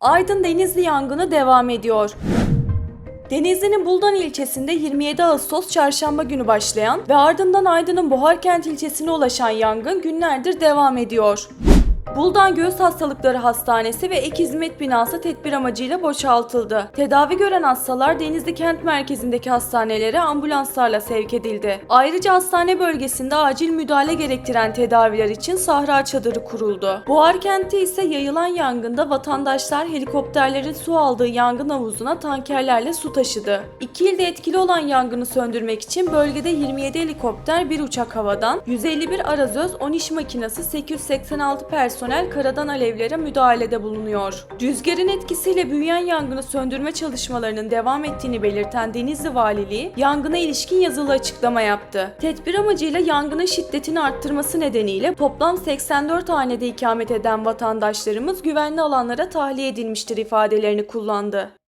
Aydın Denizli yangını devam ediyor. Denizli'nin Buldan ilçesinde 27 Ağustos çarşamba günü başlayan ve ardından Aydın'ın Buharkent ilçesine ulaşan yangın günlerdir devam ediyor. Buldan Göğüs Hastalıkları Hastanesi ve Ek Hizmet Binası tedbir amacıyla boşaltıldı. Tedavi gören hastalar Denizli kent merkezindeki hastanelere ambulanslarla sevk edildi. Ayrıca hastane bölgesinde acil müdahale gerektiren tedaviler için sahra çadırı kuruldu. Buhar kenti ise yayılan yangında vatandaşlar helikopterlerin su aldığı yangın havuzuna tankerlerle su taşıdı. İki ilde etkili olan yangını söndürmek için bölgede 27 helikopter, bir uçak havadan, 151 arazöz, 10 iş makinesi, 886 personel karadan alevlere müdahalede bulunuyor. Rüzgarın etkisiyle büyüyen yangını söndürme çalışmalarının devam ettiğini belirten Denizli Valiliği, yangına ilişkin yazılı açıklama yaptı. Tedbir amacıyla yangının şiddetini arttırması nedeniyle toplam 84 hanede ikamet eden vatandaşlarımız güvenli alanlara tahliye edilmiştir ifadelerini kullandı.